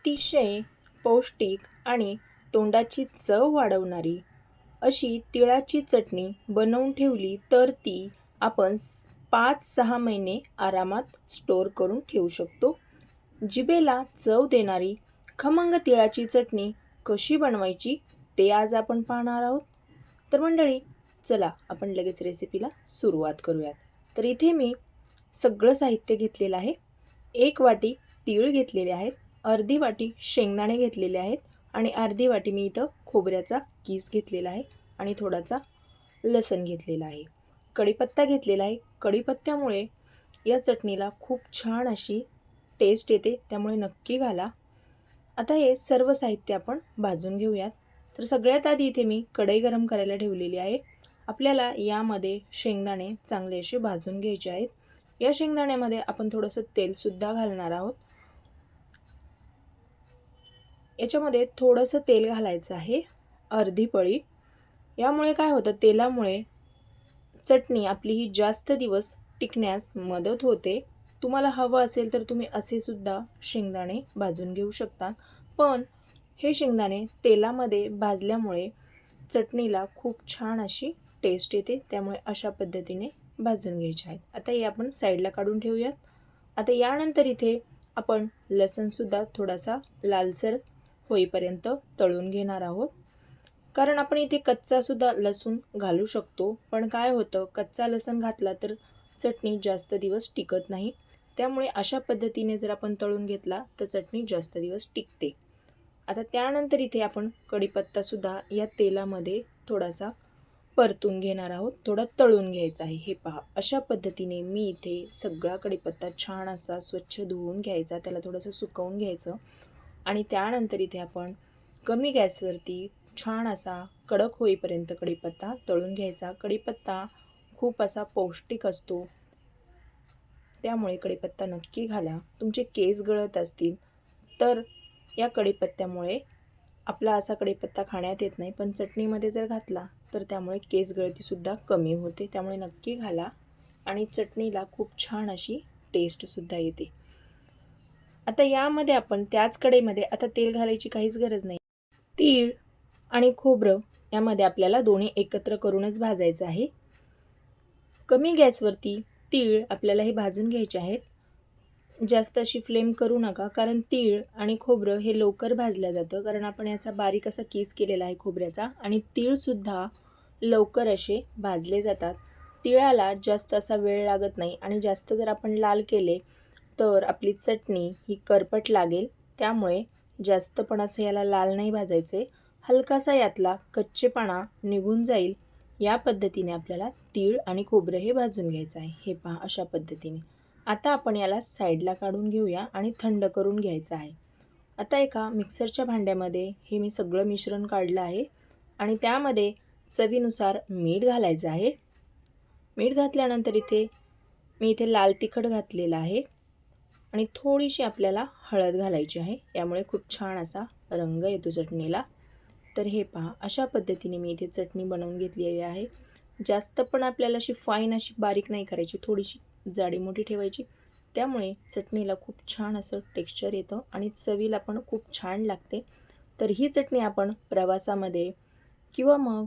अतिशय पौष्टिक आणि तोंडाची चव वाढवणारी अशी तिळाची चटणी बनवून ठेवली तर ती आपण पाच सहा महिने आरामात स्टोअर करून ठेवू शकतो. जिबेला चव देणारी खमंग तिळाची चटणी कशी बनवायची ते आज आपण पाहणार आहोत. तर मंडळी चला आपण लगेच रेसिपीला सुरुवात करूयात. तर इथे मी सगळं साहित्य घेतलेलं आहे. एक वाटी तीळ घेतलेले आहेत. अर्धी वाटी शेंगदाणे घेतलेले आहेत आणि अर्धी वाटी मी इथं खोबऱ्याचा किस घेतलेला आहे आणि थोडासा लसण घेतलेला आहे. कढीपत्ता घेतलेला आहे. कढीपत्त्यामुळे या चटणीला खूप छान अशी टेस्ट येते त्यामुळे नक्की घाला. आता हे सर्व साहित्य आपण भाजून घेऊयात. तर सगळ्यात आधी इथे मी कढई गरम करायला ठेवलेली आहे. आपल्याला यामध्ये शेंगदाणे चांगले असे भाजून घ्यायचे आहेत. या शेंगदाण्यामध्ये आपण थोडंसं तेलसुद्धा घालणार आहोत. याच्यामध्ये थोडंसं तेल घालायचं आहे अर्धी पळी. यामुळे काय होतं तेलामुळे चटणी आपली ही जास्त दिवस टिकण्यास मदत होते. तुम्हाला हवं असेल तर तुम्ही असे सुद्धा शेंगदाणे भाजून घेऊ शकता. पण हे शेंगदाणे तेलामध्ये भाजल्यामुळे चटणीला खूप छान अशी टेस्ट येते. त्यामुळे अशा पद्धतीने भाजून घ्यायचे आहेत. आता हे आपण साईडला काढून ठेवूयात. आता यानंतर इथे आपण लसणसुद्धा थोडासा लालसर होईपर्यंत तळून घेणार आहोत. कारण आपण इथे कच्चासुद्धा लसूण घालू शकतो. पण काय होतं कच्चा लसूण घातला तर चटणी जास्त दिवस टिकत नाही. त्यामुळे अशा पद्धतीने जर आपण तळून घेतला तर चटणी जास्त दिवस टिकते. आता त्यानंतर इथे आपण कढीपत्तासुद्धा या तेलामध्ये थोडासा परतून घेणार आहोत. थोडा तळून घ्यायचा आहे. हे पहा अशा पद्धतीने मी इथे सगळा कढीपत्ता छान असा स्वच्छ धुवून घ्यायचा. त्याला थोडंसं सुकवून घ्यायचं. आणि त्यानंतर इथे आपण कमी गॅसवरती छान असा कडक होईपर्यंत कढीपत्ता तळून घ्यायचा. कढीपत्ता खूप असा पौष्टिक असतो. त्यामुळे कढीपत्ता नक्की घाला. तुमचे केस गळत असतील तर या कढीपत्त्यामुळे आपला असा कढीपत्ता खाण्यात येत नाही. पण चटणीमध्ये जर घातला तर त्यामुळे केस गळतीसुद्धा कमी होते. त्यामुळे नक्की घाला आणि चटणीला खूप छान अशी टेस्टसुद्धा येते. आता यामध्ये आपण त्याच कडेमध्ये आता तेल घालायची काहीच गरज नाही. तीळ आणि खोबरं यामध्ये आपल्याला दोन्ही एकत्र करूनच भाजायचं आहे. कमी गॅसवरती तीळ आपल्याला हे भाजून घ्यायचे आहेत. जास्त अशी फ्लेम करू नका कारण तीळ आणि खोबरं हे लवकर भाजलं जातं कारण आपण याचा बारीक असा केस केलेला आहे खोबऱ्याचा आणि तीळसुद्धा लवकर असे भाजले जातात. तिळाला जास्त असा वेळ लागत नाही आणि जास्त जर आपण लाल केले तर आपली चटणी ही करपट लागेल. त्यामुळे जास्त पण असं याला लाल नाही भाजायचे. हलकासा यातला कच्चेपणा निघून जाईल. या पद्धतीने आपल्याला तीळ आणि खोबरं हे भाजून घ्यायचं आहे. हे पहा अशा पद्धतीने. आता आपण याला साईडला काढून घेऊया आणि थंड करून घ्यायचं आहे. आता एका मिक्सरच्या भांड्यामध्ये हे मी सगळं मिश्रण काढलं आहे आणि त्यामध्ये चवीनुसार मीठ घालायचं आहे. मीठ घातल्यानंतर इथे मी इथे लाल तिखट घातलेलं आहे. आणि थोडीशी आपल्याला हळद घालायची आहे. यामुळे खूप छान असा रंग येतो चटणीला. तर हे पहा अशा पद्धतीने मी इथे चटणी बनवून घेतलेली आहे. जास्त पण आपल्याला अशी फाईन अशी बारीक नाही करायची थोडीशी जाडी मोठी ठेवायची. त्यामुळे चटणीला खूप छान असं टेक्स्चर येतं आणि चवीला पण खूप छान लागते. तर ही चटणी आपण प्रवासामध्ये किंवा मग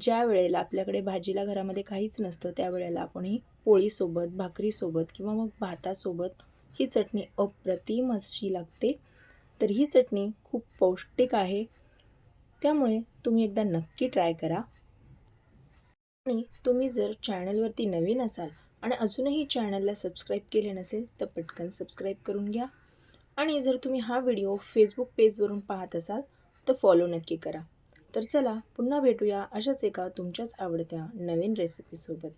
ज्या वेळेला आपल्याकडे भाजीला घरामध्ये काहीच नसतं त्यावेळेला आपण ही पोळीसोबत भाकरीसोबत किंवा मग भातासोबत ही चटणी अप्रतिम अशी लागते. तर ही चटणी खूप पौष्टिक आहे. त्यामुळे तुम्ही एकदा नक्की ट्राय करा. आणि तुम्ही जर चॅनलवरती नवीन असाल आणि अजूनही चॅनलला सबस्क्राईब केले नसेल तर पटकन सबस्क्राईब करून घ्या. आणि जर तुम्ही हा व्हिडिओ फेसबुक पेजवरून पाहत असाल तर फॉलो नक्की करा. तर चला पुन्हा भेटूया अशाच एका तुमच्याच आवडत्या नवीन रेसिपीसोबत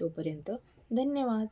तोपर्यंत धन्यवाद.